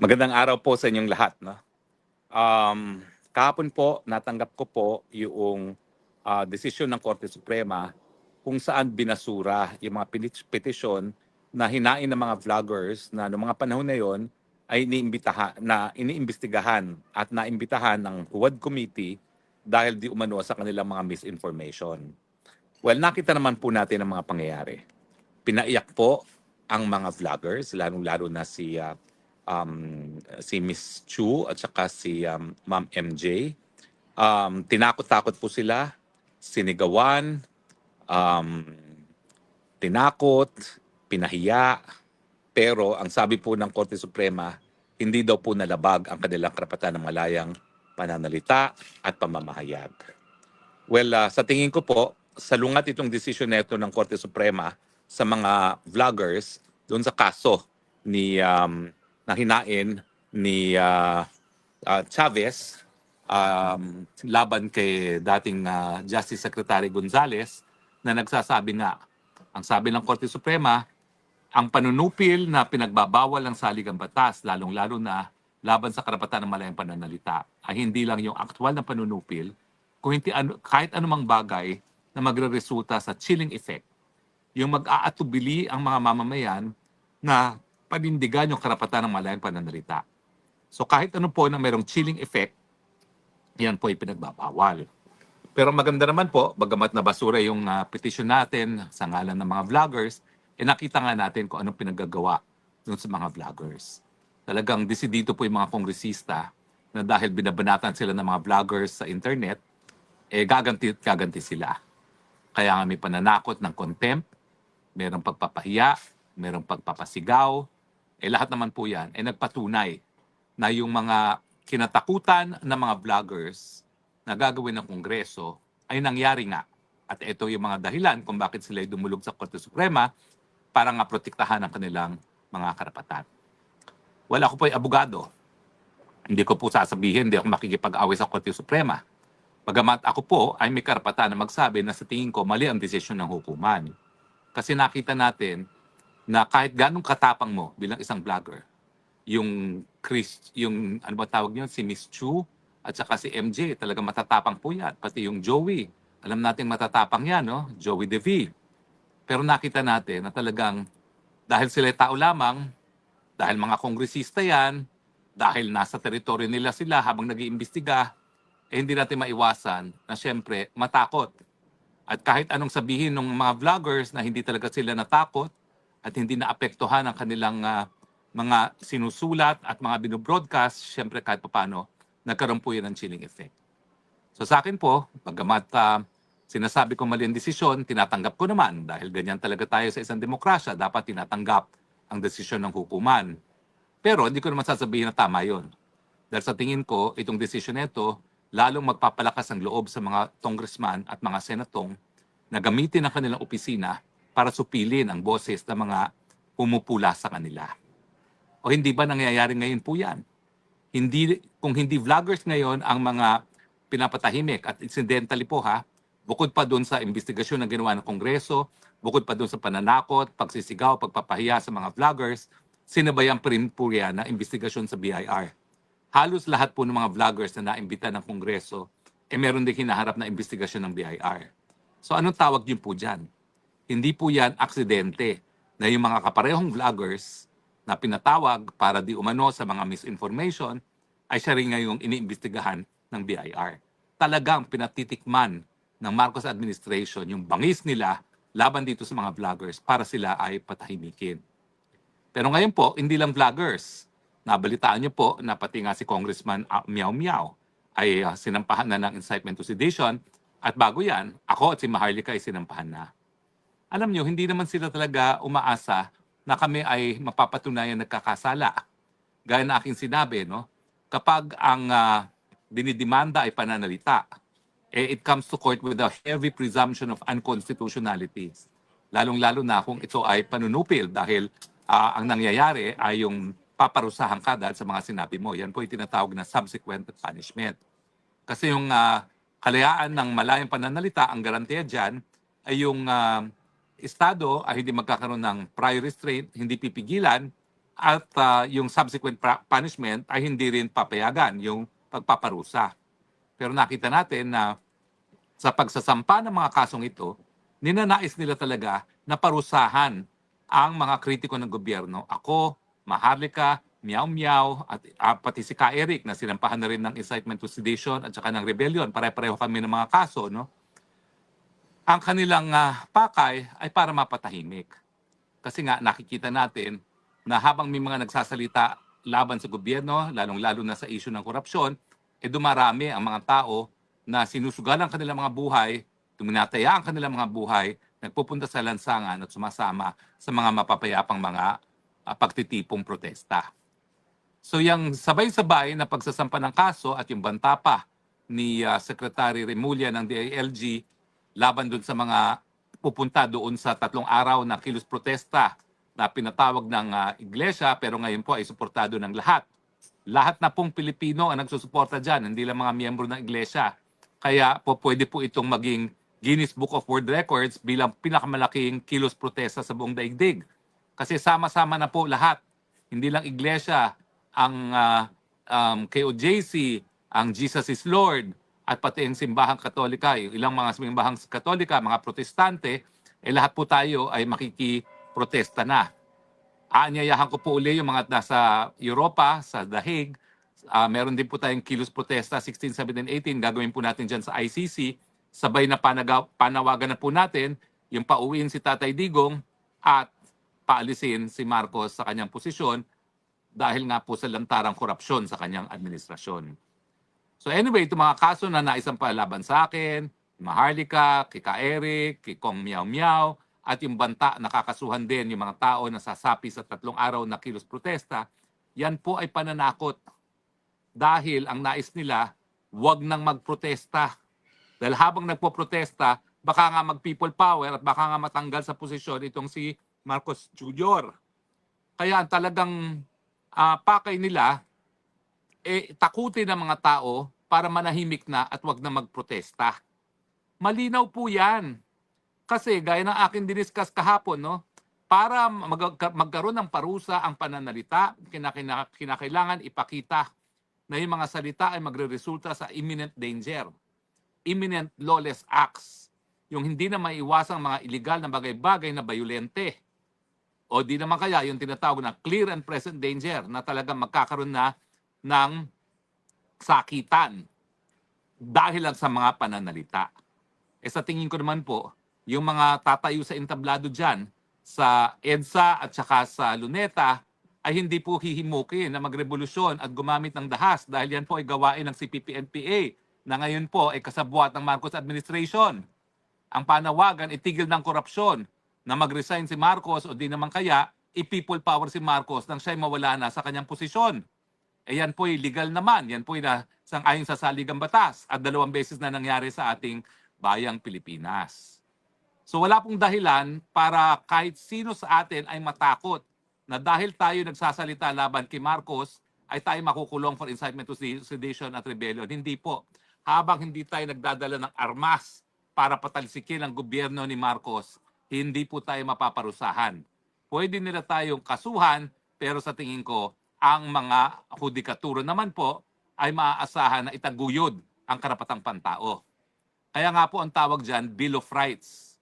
Magandang araw po sa inyong lahat. No? Um, kahapon po, natanggap ko po yung ah, desisyon ng Korte Suprema kung saan binasura yung mga peti- petisyon na hinain ng mga vloggers na noong mga panahon na yon ay iniimbitahan, na iniimbestigahan at naimbitahan ng Huwad Committee dahil di umano sa kanilang mga misinformation. Well, nakita naman po natin ang mga pangyayari. Pinaiyak po ang mga vloggers, lalong-lalo na si ah, um, si Miss Chu at saka si um, Ma'am MJ. Um, tinakot-takot po sila, sinigawan, um, tinakot, pinahiya, pero ang sabi po ng Korte Suprema, hindi daw po nalabag ang kanilang karapatan ng malayang pananalita at pamamahayag. Well, ah, sa tingin ko po, salungat itong desisyon nito ng Korte Suprema sa mga vloggers doon sa kaso ni um, na hinain ni ah, ah, Chavez um, laban kay dating ah, Justice Secretary Gonzales na nagsasabi nga, ang sabi ng Korte Suprema, ang panunupil na pinagbabawal ng saligang batas, lalong-lalo na laban sa karapatan ng malayang pananalita, ay hindi lang yung aktwal na panunupil, kung hindi ano, kahit anumang bagay na magre-resulta sa chilling effect, yung mag-aatubili ang mga mamamayan na panindigan yung karapatan ng malayang pananalita. So kahit ano po na mayroong chilling effect, yan po ay pinagbabawal. Pero maganda naman po, bagamat nabasura yung ah, petition natin sa ngalan ng mga vloggers, eh nakita nga natin kung anong pinaggagawa dun sa mga vloggers. Talagang desidido po yung mga kongresista na dahil binabanatan sila ng mga vloggers sa internet, eh gaganti at gaganti sila. Kaya nga may pananakot ng contempt, merong pagpapahiya, merong pagpapasigaw, eh lahat naman po yan, eh nagpatunay na yung mga kinatakutan ng mga vloggers na gagawin ng Kongreso ay nangyari nga. At ito yung mga dahilan kung bakit sila dumulog sa Korte Suprema para nga protektahan ang kanilang mga karapatan. Wala ko po ay abogado. Hindi ko po sasabihin, hindi ako makikipag-away sa Korte Suprema. Bagamat ako po ay may karapatan na magsabi na sa tingin ko mali ang desisyon ng hukuman. Kasi nakita natin na kahit ganong katapang mo bilang isang vlogger, yung Chris, yung ano ba tawag niyo, si Miss Chu at saka si MJ, talaga matatapang po yan. Pati yung Joey, alam nating matatapang yan, no? Joey DeV. Pero nakita natin na talagang dahil sila tao lamang, dahil mga kongresista yan, dahil nasa teritoryo nila sila habang nag-iimbestiga, eh hindi natin maiwasan na siyempre matakot. At kahit anong sabihin ng mga vloggers na hindi talaga sila natakot at hindi naapektuhan ang kanilang ah, mga sinusulat at mga binobroadcast, siyempre kahit papano, nagkaroon po yan ng chilling effect. So sa akin po, bagamat ah, sinasabi ko mali ang desisyon, tinatanggap ko naman dahil ganyan talaga tayo sa isang demokrasya, dapat tinatanggap ang desisyon ng hukuman. Pero hindi ko naman sasabihin na tama yon. Dahil sa tingin ko, itong desisyon nito, lalong magpapalakas ang loob sa mga congressman at mga senatong na gamitin ang kanilang opisina para supilin ang boses ng mga pumupula sa kanila. O hindi ba nangyayari ngayon po yan? Hindi, kung hindi vloggers ngayon ang mga pinapatahimik at incidentally po ha, bukod pa doon sa investigasyon na ginawa ng Kongreso, bukod pa doon sa pananakot, pagsisigaw, pagpapahiya sa mga vloggers, sinabayang primpurya na investigasyon sa BIR. Halos lahat po ng mga vloggers na naimbita ng Kongreso, eh meron din hinaharap na investigasyon ng BIR. So anong tawag niyo po dyan? Hindi po yan aksidente na yung mga kaparehong vloggers na pinatawag para di umano sa mga misinformation ay siya rin ngayong iniimbestigahan ng BIR. Talagang pinatitikman ng Marcos administration yung bangis nila laban dito sa mga vloggers para sila ay patahimikin. Pero ngayon po, hindi lang vloggers. Nabalitaan niyo po na pati nga si Congressman ah, Meow Meow ay ah, sinampahan na ng incitement to sedition at bago yan, ako at si Maharlika ay sinampahan na. Alam niyo, hindi naman sila talaga umaasa na kami ay mapapatunayan nagkakasala. Gaya na aking sinabi, no? kapag ang ah, dinidemanda ay pananalita, eh, it comes to court with a heavy presumption of unconstitutionality. Lalong-lalo na kung ito ay panunupil dahil ah, ang nangyayari ay yung paparusahan ka dahil sa mga sinabi mo. Yan po yung tinatawag na subsequent punishment. Kasi yung ah, kalayaan ng malayang pananalita, ang garantiya dyan ay yung ah, Estado ay hindi magkakaroon ng prior restraint, hindi pipigilan at ah, yung subsequent punishment ay hindi rin papayagan yung pagpaparusa. Pero nakita natin na sa pagsasampa ng mga kasong ito, ninanais nila talaga na parusahan ang mga kritiko ng gobyerno. Ako, Maharlika, Meow Meow, at ah, pati si Ka Eric na sinampahan na rin ng incitement to sedition at saka ng rebellion. Pare-pareho kami ng mga kaso, no? Ang kanilang ah, pakay ay para mapatahimik. Kasi nga nakikita natin na habang may mga nagsasalita laban sa gobyerno, lalong-lalo na sa issue ng korupsyon, eh dumarami ang mga tao na sinusugal ang kanilang mga buhay, tuminataya ang kanilang mga buhay, nagpupunta sa lansangan at sumasama sa mga mapapayapang mga ah, pagtitipong protesta. So yung sabay-sabay na pagsasampa ng kaso at yung banta pa ni ah, Secretary Remulla ng DILG laban dun sa mga pupunta doon sa tatlong araw na kilos protesta na pinatawag ng ah, iglesia pero ngayon po ay suportado ng lahat. Lahat na pong Pilipino ang nagsusuporta dyan, hindi lang mga miyembro ng iglesia. Kaya po pwede po itong maging Guinness Book of World Records bilang pinakamalaking kilos protesta sa buong daigdig. Kasi sama-sama na po lahat. Hindi lang iglesia, ang ah, um, KOJC, ang Jesus is Lord, at pati ang simbahang katolika, yung ilang mga simbahang katolika, mga protestante, eh lahat po tayo ay makikiprotesta na. Aanyayahan ko po uli yung mga nasa Europa, sa Dahig. Ah, meron din po tayong kilos protesta 16, 17, 18. Gagawin po natin dyan sa ICC. Sabay na panaga, panawagan na po natin yung pauwiin si Tatay Digong at paalisin si Marcos sa kanyang posisyon dahil nga po sa lantarang korupsyon sa kanyang administrasyon. So anyway, itong mga kaso na naisampa laban sa akin, Maharlika, kay Ka Eric, kay Kong Miao Miao, at yung banta nakakasuhan din yung mga tao na sasapi sa tatlong araw na kilos protesta, yan po ay pananakot. Dahil ang nais nila, wag nang magprotesta. Dahil habang nagpo-protesta, baka nga mag-people power at baka nga matanggal sa posisyon itong si Marcos Jr. Kaya ang talagang ah, pakay nila, eh, takutin ng mga tao para manahimik na at wag na magprotesta. Malinaw po yan. Kasi gaya ng akin diniscuss kahapon, no? para mag- magkaroon ng parusa ang pananalita, kinakina- kinakailangan ipakita na yung mga salita ay magre-resulta sa imminent danger, imminent lawless acts, yung hindi na maiwasang mga illegal na bagay-bagay na bayulente. O di naman kaya yung tinatawag na clear and present danger na talagang magkakaroon na ng sakitan dahil lang sa mga pananalita. E sa tingin ko naman po, yung mga tatayo sa entablado dyan, sa EDSA at saka sa Luneta, ay hindi po hihimukin na magrevolusyon at gumamit ng dahas dahil yan po ay gawain ng CPP-NPA na ngayon po ay kasabwat ng Marcos administration. Ang panawagan, itigil ng korupsyon na mag-resign si Marcos o di naman kaya, i-people power si Marcos nang siya'y mawala na sa kanyang posisyon. Eh yan po ay legal naman. Yan po ay na, sang ayon sa saligang batas at dalawang beses na nangyari sa ating bayang Pilipinas. So wala pong dahilan para kahit sino sa atin ay matakot na dahil tayo nagsasalita laban kay Marcos ay tayo makukulong for incitement to sedition at rebellion. Hindi po. Habang hindi tayo nagdadala ng armas para patalsikin ang gobyerno ni Marcos, hindi po tayo mapaparusahan. Pwede nila tayong kasuhan, pero sa tingin ko, ang mga hudikaturo naman po ay maaasahan na itaguyod ang karapatang pantao. Kaya nga po ang tawag dyan, Bill of Rights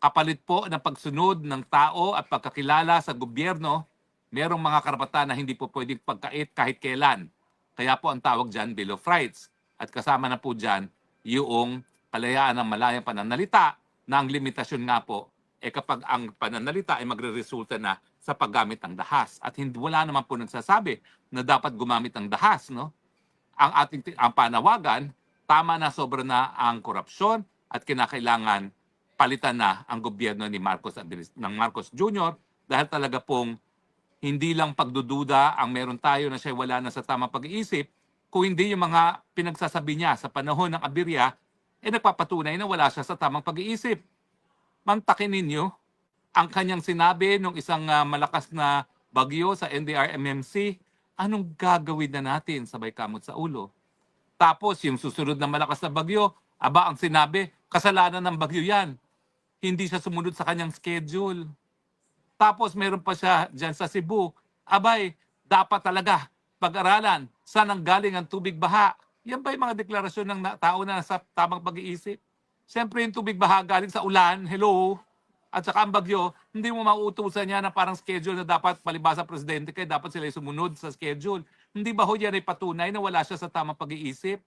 kapalit po ng pagsunod ng tao at pagkakilala sa gobyerno, merong mga karapatan na hindi po pwedeng pagkait kahit kailan. Kaya po ang tawag dyan Bill of Rights. At kasama na po dyan yung kalayaan ng malayang pananalita na ang limitasyon nga po eh kapag ang pananalita ay magre-resulta na sa paggamit ng dahas. At hindi wala naman po nagsasabi na dapat gumamit ng dahas. No? Ang ating ang panawagan, tama na sobra na ang korupsyon at kinakailangan palitan na ang gobyerno ni Marcos ng Marcos Jr. dahil talaga pong hindi lang pagdududa ang meron tayo na siya wala na sa tamang pag-iisip, kung hindi yung mga pinagsasabi niya sa panahon ng abirya, eh nagpapatunay na wala siya sa tamang pag-iisip. Mantakin ninyo ang kanyang sinabi nung isang ah, malakas na bagyo sa NDRMMC, anong gagawin na natin sabay kamot sa ulo? Tapos yung susunod na malakas na bagyo, aba ang sinabi, kasalanan ng bagyo yan. Hindi siya sumunod sa kanyang schedule. Tapos meron pa siya dyan sa Cebu, abay, dapat talaga pag-aralan saan ang galing ang tubig baha. Yan ba yung mga deklarasyon ng tao na sa tamang pag-iisip? Siyempre yung tubig baha galing sa ulan, hello, at saka ang bagyo, hindi mo mauutusan niya na parang schedule na dapat palibasa presidente kaya dapat sila sumunod sa schedule. Hindi ba ho yan ay patunay na wala siya sa tamang pag-iisip?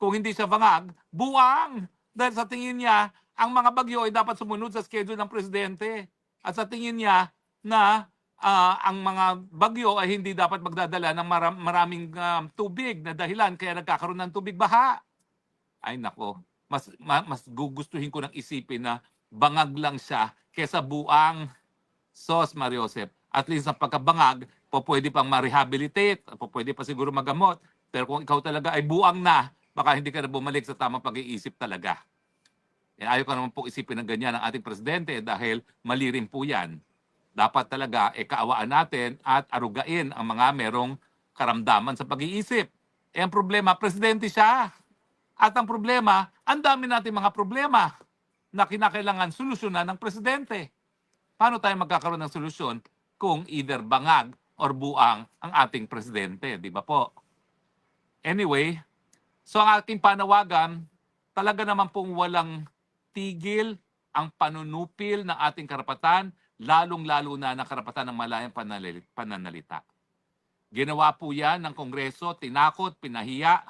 Kung hindi siya bangag, buwang! Dahil sa tingin niya, ang mga bagyo ay dapat sumunod sa schedule ng presidente. At sa tingin niya na ah, ang mga bagyo ay hindi dapat magdadala ng maram- maraming ah, tubig na dahilan kaya nagkakaroon ng tubig baha. Ay nako, mas ma- mas gugustuhin ko ng isipin na bangag lang siya kesa buang sos Mariosep. At least sa pagkabangag, po pwede pang ma-rehabilitate, po pwede pa siguro magamot. Pero kung ikaw talaga ay buang na, baka hindi ka na bumalik sa tamang pag-iisip talaga. Eh, ayaw ko naman po isipin ng ganyan ang ating presidente dahil mali rin po yan. Dapat talaga eh, kaawaan natin at arugain ang mga merong karamdaman sa pag-iisip. Eh, ang problema, presidente siya. At ang problema, ang dami natin mga problema na kinakailangan solusyonan ng presidente. Paano tayo magkakaroon ng solusyon kung either bangag or buang ang ating presidente, di ba po? Anyway, so ang ating panawagan, talaga naman pong walang tigil ang panunupil ng ating karapatan, lalong-lalo na ng karapatan ng malayang pananalita. Ginawa po yan ng Kongreso, tinakot, pinahiya,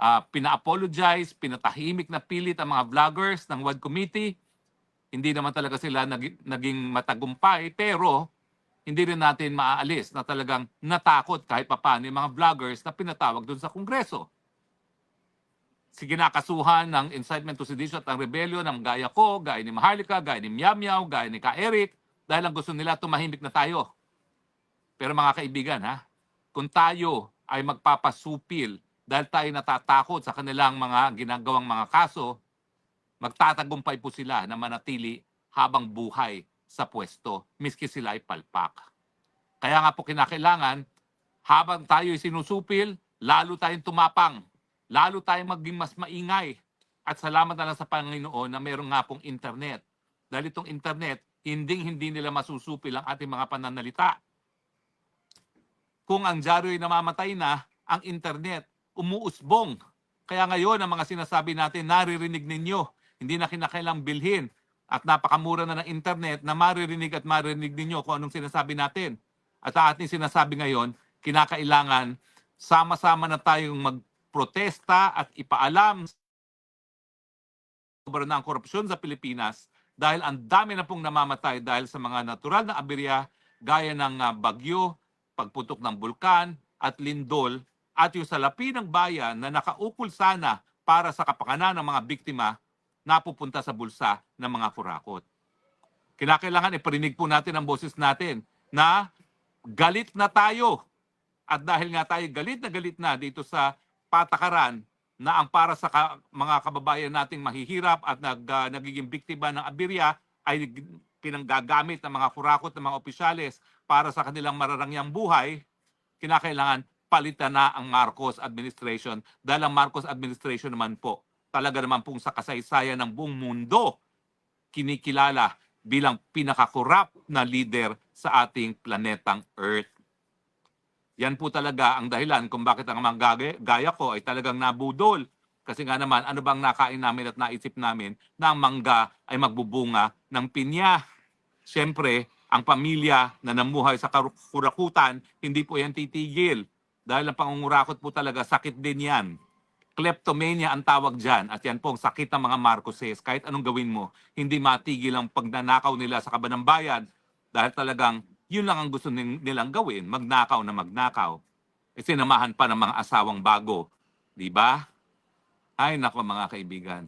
ah, pina-apologize, pinatahimik na pilit ang mga vloggers ng WAD Committee. Hindi naman talaga sila nagi- naging matagumpay, pero hindi rin natin maaalis na talagang natakot kahit papano yung mga vloggers na pinatawag doon sa Kongreso. Sige nakasuhan ng incitement to sedition at ang rebellion ng gaya ko, gaya ni Maharlika, gaya ni Miao, gaya ni Ka Eric, dahil ang gusto nila tumahimik na tayo. Pero mga kaibigan ha, kung tayo ay magpapasupil dahil tayo natatakot sa kanilang mga ginagawang mga kaso, magtatagumpay po sila na manatili habang buhay sa pwesto, miski sila ay palpak. Kaya nga po kinakailangan, habang tayo ay sinusupil, lalo tayong tumapang, lalo tayong maging mas maingay. At salamat na lang sa Panginoon na meron nga pong internet. Dahil itong internet, hindi hindi nila masusupil ang ating mga pananalita. Kung ang dyaryo ay namamatay na, ang internet umuusbong. Kaya ngayon, ang mga sinasabi natin, naririnig ninyo. Hindi na kinakailang bilhin. At napakamura na ng internet na maririnig at maririnig ninyo kung anong sinasabi natin. At ang ating sinasabi ngayon, kinakailangan sama-sama na tayong magprotesta at ipaalam sobra na ang korupsyon sa Pilipinas dahil ang dami na pong namamatay dahil sa mga natural na aberya gaya ng ah, bagyo, pagputok ng bulkan at lindol at yung salapi ng bayan na nakaukol sana para sa kapakanan ng mga biktima napupunta sa bulsa ng mga kurakot. Kinakailangan iparinig po natin ang boses natin na galit na tayo. At dahil nga tayo galit na galit na dito sa patakaran na ang para sa ka- mga kababayan nating mahihirap at nag, ah, nagiging biktima ng aberya ay pinanggagamit ng mga kurakot ng mga opisyales para sa kanilang mararangyang buhay, kinakailangan palitan na ang Marcos administration dahil ang Marcos administration naman po talaga naman pong sa kasaysayan ng buong mundo kinikilala bilang pinakakorap na leader sa ating planetang Earth. Yan po talaga ang dahilan kung bakit ang mga gaya, ko ay talagang nabudol. Kasi nga naman, ano bang nakain namin at naisip namin na ang mangga ay magbubunga ng pinya. Siyempre, ang pamilya na namuhay sa kurakutan, hindi po yan titigil. Dahil ang pangungurakot po talaga, sakit din yan. Kleptomania ang tawag dyan. At yan po ang sakit ng mga Marcoses. Kahit anong gawin mo, hindi matigil ang pagnanakaw nila sa kabanang bayan. Dahil talagang yun lang ang gusto nilang gawin, magnakaw na magnakaw. E sinamahan pa ng mga asawang bago. Di ba? Ay, nako mga kaibigan.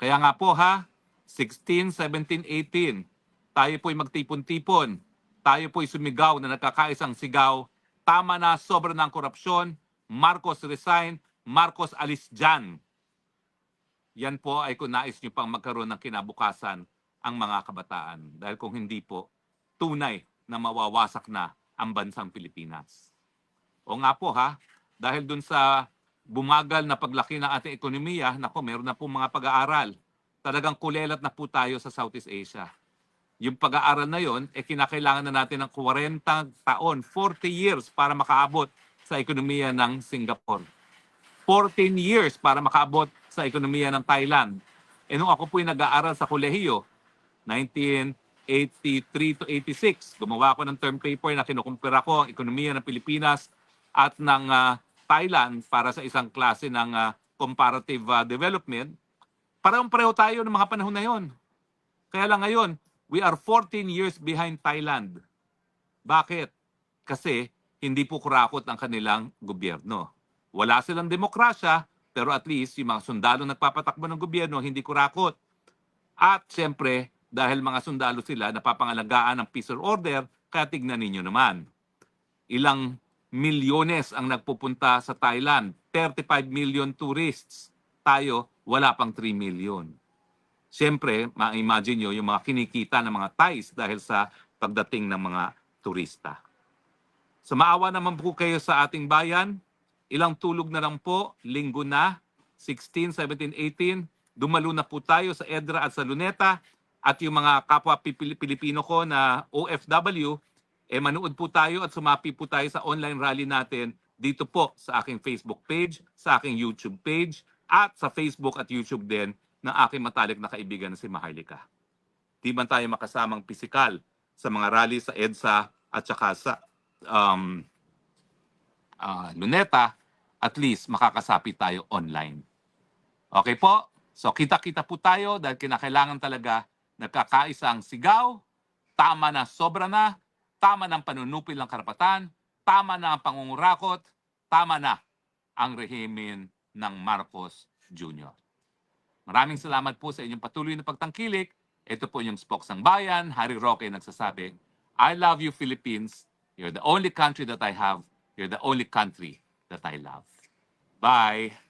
Kaya nga po ha, 16, 17, 18, tayo po'y magtipon-tipon. Tayo po'y sumigaw na nagkakaisang sigaw. Tama na, sobra ang korupsyon. Marcos resign. Marcos alis dyan. Yan po ay kung nais nyo pang magkaroon ng kinabukasan ang mga kabataan. Dahil kung hindi po, tunay na mawawasak na ang bansang Pilipinas. O nga po ha, dahil dun sa bumagal na paglaki ng ating ekonomiya, nako, meron na po mga pag-aaral. Talagang kulelat na po tayo sa Southeast Asia. Yung pag-aaral na yon, eh kinakailangan na natin ng 40 taon, 40 years para makaabot sa ekonomiya ng Singapore. 14 years para makaabot sa ekonomiya ng Thailand. E nung ako po'y nag-aaral sa kolehiyo, 1983 to 86, gumawa ako ng term paper na kinukumpira ko ang ekonomiya ng Pilipinas at ng ah, Thailand para sa isang klase ng ah, comparative ah, development. Parang-pareho tayo ng mga panahon na yon. Kaya lang ngayon, we are 14 years behind Thailand. Bakit? Kasi hindi po kurakot ang kanilang gobyerno. Wala silang demokrasya, pero at least yung mga sundalo nagpapatakbo ng gobyerno hindi kurakot. At siyempre, dahil mga sundalo sila, napapangalagaan ng peace or order, kaya tignan ninyo naman. Ilang milyones ang nagpupunta sa Thailand. 35 million tourists. Tayo, wala pang 3 million. Siyempre, ma-imagine nyo yung mga kinikita ng mga Thais dahil sa pagdating ng mga turista. So maawa naman po kayo sa ating bayan. Ilang tulog na lang po, linggo na, 16, 17, 18. Dumalo na po tayo sa EDRA at sa Luneta. At yung mga kapwa Pilipino ko na OFW, eh manood po tayo at sumapi po tayo sa online rally natin dito po sa aking Facebook page, sa aking YouTube page, at sa Facebook at YouTube din ng aking matalik na kaibigan na si Maharlika. Di man tayo makasamang pisikal sa mga rally sa EDSA at saka sa um, ah, Luneta, at least makakasapi tayo online. Okay po? So kita-kita po tayo dahil kinakailangan talaga nagkakaisang sigaw, tama na sobra na, tama ng panunupil ng karapatan, tama na ang pangungurakot, tama na ang rehimen ng Marcos Jr. Maraming salamat po sa inyong patuloy na pagtangkilik. Ito po yung Spokes ng Bayan, Harry Roque nagsasabi, I love you Philippines. You're the only country that I have. You're the only country that I love. Bye!